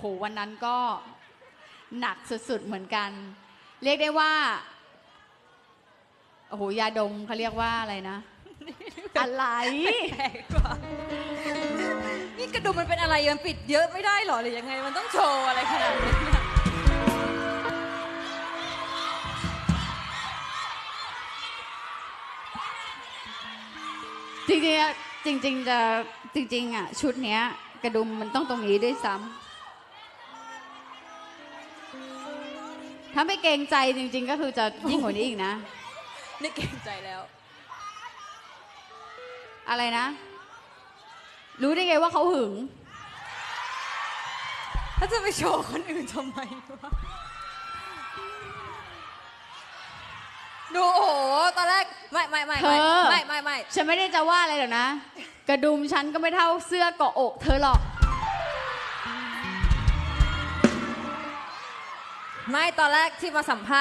โหวันนั้นก็หนักสุดๆเหมือนกัน เรียกได้ว่าโอ้โหยาดมเขาเรียกว่าอะไรนะ อะไรแปลกกว่านี่กระดุมมันเป็นอะไรมันปิดเยอะไม่ได้หรอหรือยังไง มันต้องโชว์อะไรขนาดนี้เนี่ยจริงๆอะจริง ๆ จะจริง ๆ อะ ชุดเนี้ย กระดุมมันต้องตรงนี้ด้วยซ้ำ ถ้าไม่เกรงใจจริง ๆ ก็คือจะยิ่งกว่านี้อีกนะ นี่เก่งใจแล้ว อะไรนะ รู้ได้ไงว่าเขาหึง ถ้าจะไปโชว์คนอื่นทำไมวะดูโอ้โหตอนแรกไม่ไม่ไม่เธไม่อไม่ไม่ไม่ฉันไม่ได้จะว่าอะไรหรอกนะ กระดุมฉันก็ไม่เท่าเสื้อเกาะอกเธอหรอก ไม่ตอนแรกที่มาสัมภาษณ์